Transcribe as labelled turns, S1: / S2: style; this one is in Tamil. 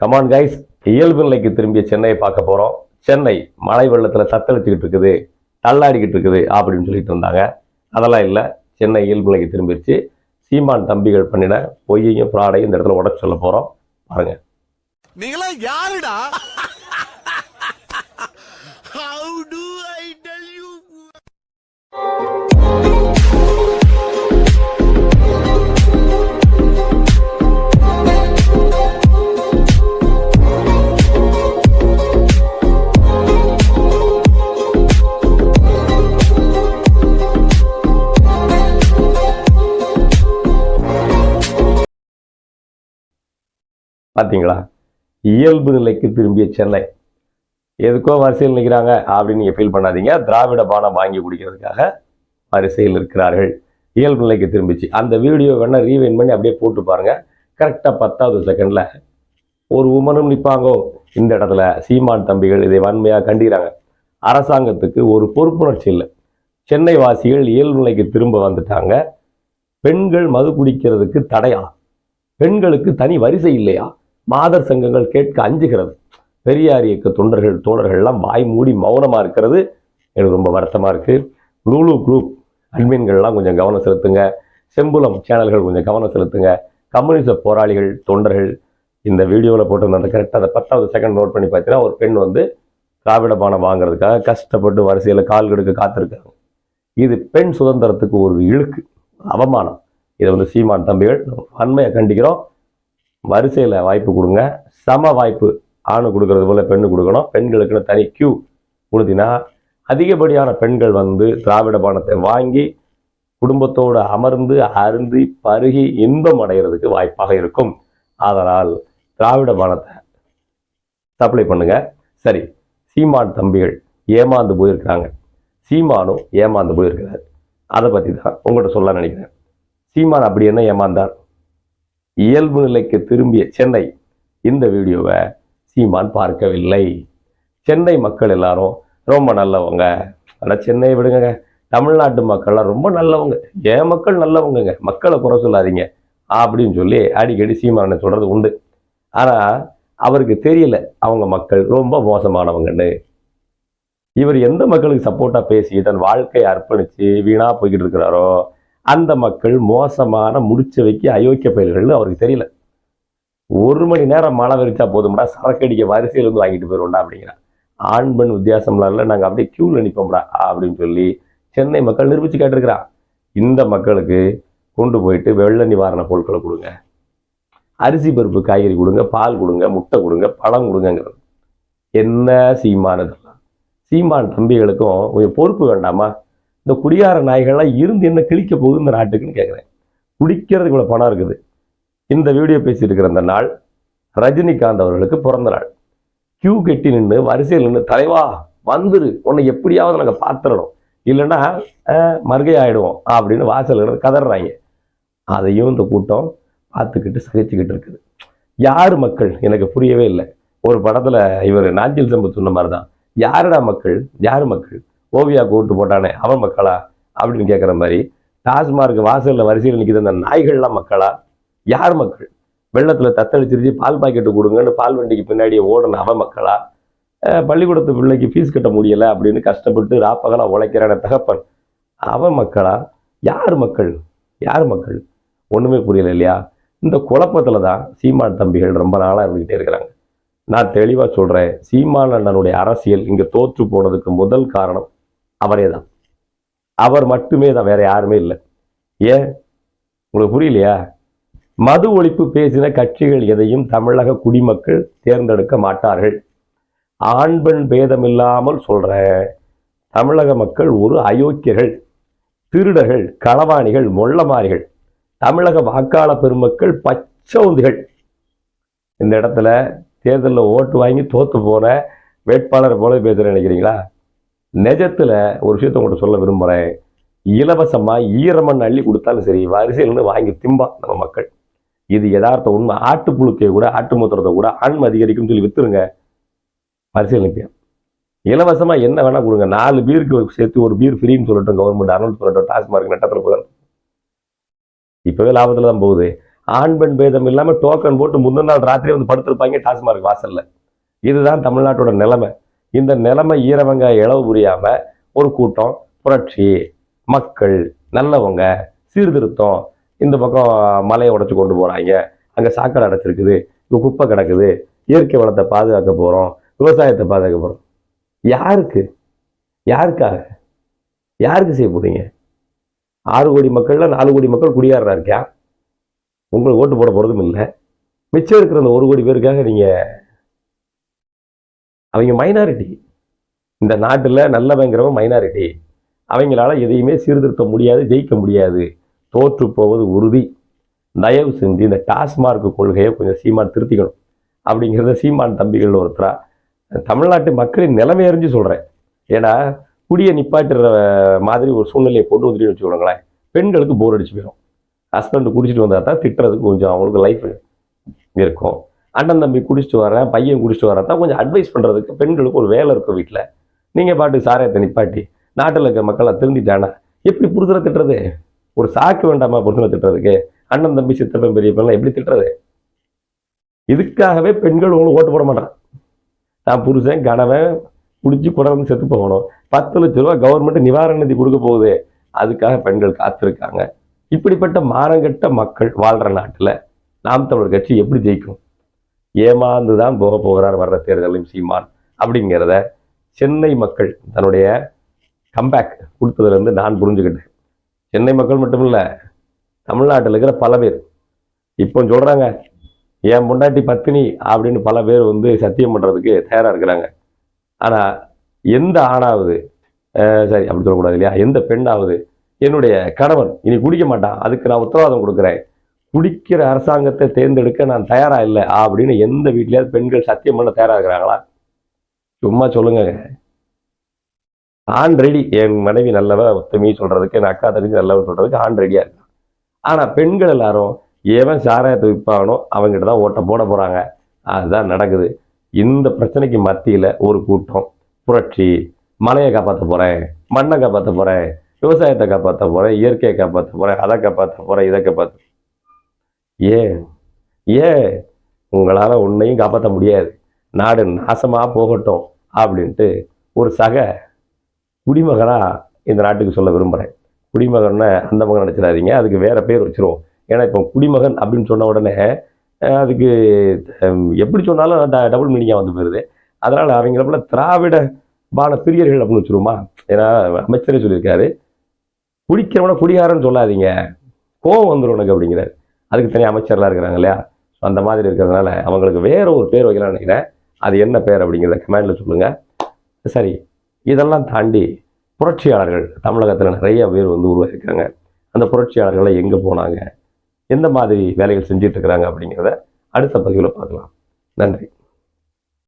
S1: கமான் கைஸ் இயல்பு நிலைக்கு திரும்பிய சென்னையை பார்க்க போகிறோம் சென்னை மழை வெள்ளத்தில் தத்தளிச்சுக்கிட்டு இருக்குது. தள்ளாடிக்கிட்டு இருக்குது அப்படின்னு சொல்லிட்டு இருந்தாங்க. அதெல்லாம் இல்லை. சென்னை இயல்பு நிலைக்கு திரும்பிடுச்சு சீமான் தம்பிகள் பண்ணின பொய்யையும் ஃப்ராடையும் இந்த இடத்துல உடச்சு சொல்ல போகிறோம் பாருங்கள்
S2: நீங்களா யாருடா?
S1: பார்த்தீங்களா இயல்பு நிலைக்கு திரும்பிய சென்னை. எதுக்கோ வரிசையில் நிற்கிறாங்க அப்படின்னு நீங்கள் ஃபீல் பண்ணாதீங்க. திராவிட பானம் வாங்கி குடிக்கிறதுக்காக வரிசையில் இருக்கிறார்கள். இயல்பு நிலைக்கு திரும்பிச்சு. அந்த வீடியோ வேணால் ரீவைன் பண்ணி அப்படியே போட்டு பாருங்கள் கரெக்டாக பத்தாவது செகண்டில் ஒரு உமனும் நிற்பாங்கோ இந்த இடத்துல சீமான் தம்பிகள் இதை வன்மையாக கண்டிக்கிறாங்க. அரசாங்கத்துக்கு ஒரு பொறுப்புணர்ச்சி இல்லை. சென்னை வாசிகள் இயல்பு நிலைக்கு திரும்ப வந்துட்டாங்க. பெண்கள் மது குடிக்கிறதுக்கு தடையா? பெண்களுக்கு தனி வரிசை இல்லையா? மாதர் சங்கங்கள் கேட்க அஞ்சுகிறது. பெரியார் இயக்க தொண்டர்கள் தோழர்கள்லாம் வாய் மூடி மௌனமாக இருக்கிறது. எனக்கு ரொம்ப வருத்தமாக இருக்குது லூலு குரூப் அட்மின்கள்லாம் கொஞ்சம் கவனம் செலுத்துங்க. செம்புலம் சேனல்கள் கொஞ்சம் கவனம் செலுத்துங்க. கம்யூனிச போராளிகள் தொண்டர்கள் இந்த வீடியோவில் போட்டிருந்த அந்த கரெக்டாக அந்த பத்தாவது செகண்ட் நோட் பண்ணி பார்த்தீங்கன்னா ஒரு பெண் வந்து திராவிட பானம் வாங்குறதுக்காக கஷ்டப்பட்டு வரிசையில் கால் கெடுக்க காத்திருக்காங்க. இது பெண் சுதந்திரத்துக்கு ஒரு இழுக்கு அவமானம். இதை வந்து சீமான் தம்பிகள் வன்மையை கண்டிக்கிறோம். வரிசையில் வாய்ப்பு கொடுங்க. சம வாய்ப்பு ஆணு கொடுக்கறது போல பெண்ணு கொடுக்கணும். பெண்களுக்குன்னு தனி கியூ கொடுத்தினா அதிகப்படியான பெண்கள் வந்து திராவிட பானத்தை வாங்கி குடும்பத்தோடு அமர்ந்து அருந்தி பருகி இன்பம் அடைகிறதுக்கு வாய்ப்பாக இருக்கும். அதனால் திராவிட பானத்தை சப்ளை பண்ணுங்க. சரி சீமான் தம்பிகள் ஏமாந்து போயிருக்கிறாங்க. சீமானும் ஏமாந்து போயிருக்கிறார். அதை பற்றி தான் உங்கள்கிட்ட சொல்ல நினைக்கிறேன். சீமான் அப்படி என்ன ஏமாந்தார்? இயல்பு நிலைக்கு திரும்பிய சென்னை. இந்த வீடியோவை சீமான் பார்க்கவில்லை. சென்னை மக்கள் எல்லாரும் ரொம்ப நல்லவங்க. ஆனால் சென்னையை விடுங்க தமிழ்நாட்டு மக்கள்லாம் ரொம்ப நல்லவங்க. என் மக்கள் நல்லவங்கங்க. மக்களை குறை சொல்லாதீங்க. அப்படின்னு சொல்லி அடிக்கடி சீமானை சொல்றது உண்டு. ஆனால் அவருக்கு தெரியல அவங்க மக்கள் ரொம்ப மோசமானவங்கன்னு. இவர் எந்த மக்களுக்கு சப்போர்ட்டாக பேசி தன் வாழ்க்கையை அர்ப்பணித்து வீணாக போய்கிட்டு இருக்கிறாரோ அந்த மக்கள் மோசமான முடிச்ச வைக்க அயோக்கிய பயில்கள்னு அவருக்கு தெரியல. ஒரு மணி நேரம் மழை வெறிச்சா போதும்டா சரக்கடிக்க வரிசையில் இருந்து வாங்கிட்டு போயிடும்டா அப்படிங்கிறான். ஆண் பெண் வித்தியாசம்லாம் இல்லை நாங்கள் அப்படியே கியூவில் நிற்போம்டா அப்படின்னு சொல்லி சென்னை மக்கள் நிரூபிச்சு கேட்டிருக்கிறான். இந்த மக்களுக்கு கொண்டு போயிட்டு வெள்ள நிவாரண பொருட்களை கொடுங்க. அரிசி பருப்பு காய்கறி கொடுங்க பால் கொடுங்க முட்டை கொடுங்க பழம் கொடுங்கங்கிறது. என்ன சீமானதெல்லாம் சீமான் தம்பிகளுக்கும் கொஞ்சம் பொறுப்பு வேண்டாமா? இந்த குடியார நாய்கள்லாம் இருந்து என்ன கிழிக்க போகுது இந்த நாட்டுக்குன்னு கேட்குறேன் குடிக்கிறதுக்கு இவ்வளோ பணம் இருக்குது. இந்த வீடியோ பேசிட்டு இருக்கிற அந்த நாள் ரஜினிகாந்த் அவர்களுக்கு பிறந்த நாள். கியூ கட்டி நின்று வரிசையில் நின்று தலைவா வந்துரு உன்னை எப்படியாவது நாங்கள் பார்த்துடணும். இல்லைன்னா அஹ், மறுகை ஆயிடுவோம் அப்படின்னு வாசல் கதறாங்க. அதையும் இந்த கூட்டம் பார்த்துக்கிட்டு சகிச்சுக்கிட்டு இருக்குது. யார் மக்கள்? எனக்கு புரியவே இல்லை. ஒரு படத்துல இவர் நாஞ்சில் சம்பு சொன்ன மாதிரி தான் யாருடா மக்கள்? யார் மக்கள்? ஓவியா கூட்டு போட்டானே அவன் மக்களா? அப்படின்னு கேட்குற மாதிரி டாஸ்மார்க் வாசலில் வரிசையில் நிற்கிற அந்த நாய்கள்லாம் மக்களா? யார் மக்கள்? வெள்ளத்தில் தத்தளிச்சிருச்சு பால் பாக்கெட்டு கொடுங்கன்னு பால் வண்டிக்கு பின்னாடியே ஓடின அவன் மக்களா? பள்ளிக்கூடத்து பிள்ளைக்கு ஃபீஸ் கட்ட முடியல அப்படின்னு கஷ்டப்பட்டு ராப்பகலாக உழைக்கிறான தகப்பன். அவன் மக்களா? யார் மக்கள்? யார் மக்கள்? ஒன்றுமே புரியல இல்லையா? இந்த குழப்பத்துல தான் சீமான் தம்பிகள் ரொம்ப நாளாக இருந்துக்கிட்டே இருக்கிறாங்க. நான் தெளிவாக சொல்கிறேன் சீமான் அண்ணனுடைய அரசியல் இங்கே தோற்று போனதுக்கு முதல் காரணம் அவரே தான் அவர் மட்டுமே தான் வேற யாருமே இல்லை. ஏன்? உங்களுக்கு புரியலையா? மது ஒழிப்பு பேசின கட்சிகள் எதையும் தமிழக குடிமக்கள் தேர்ந்தெடுக்க மாட்டார்கள். ஆண் பெண் பேதமில்லாமல் சொல்கிற தமிழக மக்கள் ஒரு அயோக்கியர்கள் திருடர்கள் களவாணிகள் மொள்ளமாரிகள். தமிழக வாக்காள பெருமக்கள் பச்சௌந்திகள். இந்த இடத்துல தேர்தலில் ஓட்டு வாங்கி தோத்து போன வேட்பாளர் போல பேசுகிறேன் நினைக்கிறீங்களா? நிஜத்துல ஒரு விஷயத்த உங்கள்கிட்ட சொல்ல விரும்புறேன். இலவசமா ஈரமண் அள்ளி கொடுத்தாலும் சரி வரிசையில் வாங்கி திம்பா நம்ம மக்கள். இது யதார்த்த உண்மை. ஆட்டு புழுக்கையை கூட ஆட்டு மூத்திரத்தை கூட ஆண்மை அதிகரிக்கும்னு சொல்லி வித்துருங்க. வரிசையில் நிற்பேன் இலவசமா என்ன வேணா கொடுங்க. நாலு பீருக்கு சேர்த்து ஒரு பீர் ஃப்ரீன்னு சொல்லட்டும் கவர்மெண்ட் அனௌன்ஸ் பண்ணட்டும் டாஸ்மார்க் நட்டத்தில் போதும். இப்பவே லாபத்துல தான் போகுது. ஆண் பெண் பேதம் இல்லாம டோக்கன் போட்டு முந்தின நாள் ராத்திரி வந்து படுத்திருப்பாங்க டாஸ்மார்க் வாசல்ல. இதுதான் தமிழ்நாட்டோட நிலைமை. இந்த நிலைமை ஈரவங்க இளவு புரியாம ஒரு கூட்டம் புரட்சி மக்கள் நல்லவங்க சீர்திருத்தம் இந்த பக்கம் மலையை உடச்சி கொண்டு போறாங்க. அங்க சாக்கடை அடைச்சிருக்குது குப்பை கிடக்குது இயற்கை வளத்தை பாதுகாக்க போறோம் விவசாயத்தை பாதுகாக்க போறோம். யாருக்கு? யாருக்காக? யாருக்கு செய்ய போறீங்க? ஆறு கோடி மக்கள்ல நாலு கோடி மக்கள் குடியாரா இருக்கா? உங்களுக்கு ஓட்டு போட போறதும் இல்லை. மிச்சம் இருக்கிற அந்த ஒரு கோடி பேருக்காக நீங்க அவங்க மைனாரிட்டி இந்த நாட்டில் நல்லவங்கிறவன் மைனாரிட்டி அவங்களால எதையுமே சீர்திருத்த முடியாது ஜெயிக்க முடியாது. தோற்று போவது உறுதி. தயவு செஞ்சு இந்த டாஸ்மார்க் கொள்கையை கொஞ்சம் சீமான் திருத்திக்கணும். அப்படிங்கிறத சீமான் தம்பிகள் ஒருத்தரா தமிழ்நாட்டு மக்களின் நிலைமை அறிஞ்சு சொல்கிறேன் ஏன்னா குடியை நிப்பாட்டுற மாதிரி ஒரு சூழ்நிலையை கொண்டு வந்துட்டு வச்சுக்கோங்களேன். பெண்களுக்கு போர் அடிச்சு போயிடும். ஹஸ்பண்ட் குடிச்சிட்டு வந்தால் தான் திட்டுறதுக்கு கொஞ்சம் அவங்களுக்கு லைஃப் இருக்கும். அண்ணன் தம்பி குடிச்சிட்டு வரேன் பையன் குடிச்சிட்டு வரேன் தான் கொஞ்சம் அட்வைஸ் பண்ணுறதுக்கு பெண்களுக்கு ஒரு வேலை இருக்கும் வீட்டில் நீங்கள் பாட்டு சாராயத்தை நிப்பாட்டி நாட்டில் இருக்க மக்களை திருந்திட்டானா எப்படி புரிதல திட்டுறது? ஒரு சாக்கு வேண்டாமா புருஷனை திட்டுறதுக்கு? அண்ணன் தம்பி சித்தப்பன் பெரியப்பெல்லாம் எப்படி திட்டுறது? இதுக்காகவே பெண்கள் உங்களுக்கு ஓட்டு போட மாட்டான் நான் புருஷன் கணவன் குடிச்சு குடந்து செத்து போகணும். பத்து லட்ச ரூபா கவர்மெண்ட் நிவாரண நிதி கொடுக்க போகுது. அதுக்காக பெண்கள் காத்திருக்காங்க. இப்படிப்பட்ட மானங்கெட்ட மக்கள் வாழ்கிற நாட்டில் நாம் தமிழர் கட்சி எப்படி ஜெயிக்கும்? ஏமாந்து தான் போக போகிறார் வர்ற தேர்தலையும் சீமான் அப்படிங்கிறத சென்னை மக்கள் தன்னுடைய கம்பேக் கொடுத்ததுலேருந்து நான் புரிஞ்சுக்கிட்டேன். சென்னை மக்கள் மட்டும் இல்லை தமிழ்நாட்டில் இருக்கிற பல பேர். இப்போ சொல்கிறாங்க என் பொண்டாட்டி பத்தினி அப்படின்னு பல பேர் வந்து சத்தியம் பண்ணுறதுக்கு தயாராக இருக்கிறாங்க. ஆனால் எந்த ஆணாவது சரி அப்படி சொல்லக்கூடாது இல்லையா? எந்த பெண்ணாவது என்னுடைய கணவன் இனி குடிக்க மாட்டான் அதுக்கு நான் உத்தரவாதம் கொடுக்குறேன். குடிக்கிற அரசாங்கத்தை தேர்ந்தெடுக்க நான் தயாராக இல்லை. அப்படின்னு எந்த வீட்லையாவது பெண்கள் சத்தியம் பண்ண தயாராக இருக்கிறாங்களா சும்மா சொல்லுங்க. ஆண் ரெடி. என் மனைவி நல்லவ ஒத்துமை சொல்கிறதுக்கு என் அக்கா தங்கச்சி நல்லவன் சொல்கிறதுக்கு ஆண் ரெடியா இருக்கான் ஆனால் பெண்கள் எல்லாரும் எவன் சாராயத்தை விற்பானோ அவங்ககிட்ட தான் ஓட்ட போட போறாங்க. அதுதான் நடக்குது. இந்த பிரச்சனைக்கு மத்தியில் ஒரு கூட்டம். புரட்சி. மலையை காப்பாற்ற போகிறேன் மண்ணை காப்பாற்ற போகிறேன் விவசாயத்தை காப்பாற்ற போகிறேன் இயற்கையை காப்பாற்ற போறேன். அதை காப்பாற்ற போகிறேன் இதை காப்பாற்ற ஏன்? ஏன் உங்களால் ஒன்றையும் காப்பாற்ற முடியாது? நாடு நாசமாக போகட்டும் அப்படின்ட்டு ஒரு சக குடிமகனாக இந்த நாட்டுக்கு சொல்ல விரும்புகிறேன் குடிமகன்னா அந்த மகன் நினச்சிடாதீங்க. அதுக்கு வேற பேர் வச்சிருவோம். ஏன்னா இப்போ குடிமகன் அப்படின்னு சொன்ன உடனே அதுக்கு எப்படி சொன்னாலும் டபுள் மீனிங்காக வந்து போயிருது. அதனால் அவங்கள போல திராவிட பான பிரியர்கள் அப்படின்னு வச்சுருவோமா? ஏன்னா அமைச்சரே சொல்லியிருக்காரு. குடிக்கிறவனை குடிகாரன்னு சொல்லாதீங்க. கோவம் வந்துடும் உனக்கு அப்படிங்கிறாரு. அதுக்கு தனி அமைச்சர்லாம் இருக்கிறாங்க இல்லையா? ஸோ அந்த மாதிரி இருக்கிறதுனால அவங்களுக்கு வேறு ஒரு பேர் வைக்கலாம்னு நினைக்கிறேன். அது என்ன பேர் அப்படிங்கிறத கமெண்டில் சொல்லுங்கள் சரி இதெல்லாம் தாண்டி புரட்சியாளர்கள் தமிழகத்தில் நிறைய பேர் வந்து உருவாக்கியிருக்காங்க அந்த புரட்சியாளர்களை எங்கே போனாங்க? எந்த மாதிரி வேலைகள் செஞ்சிட்ருக்கிறாங்க அப்படிங்கிறத அடுத்த பதிவில் பார்க்கலாம். நன்றி.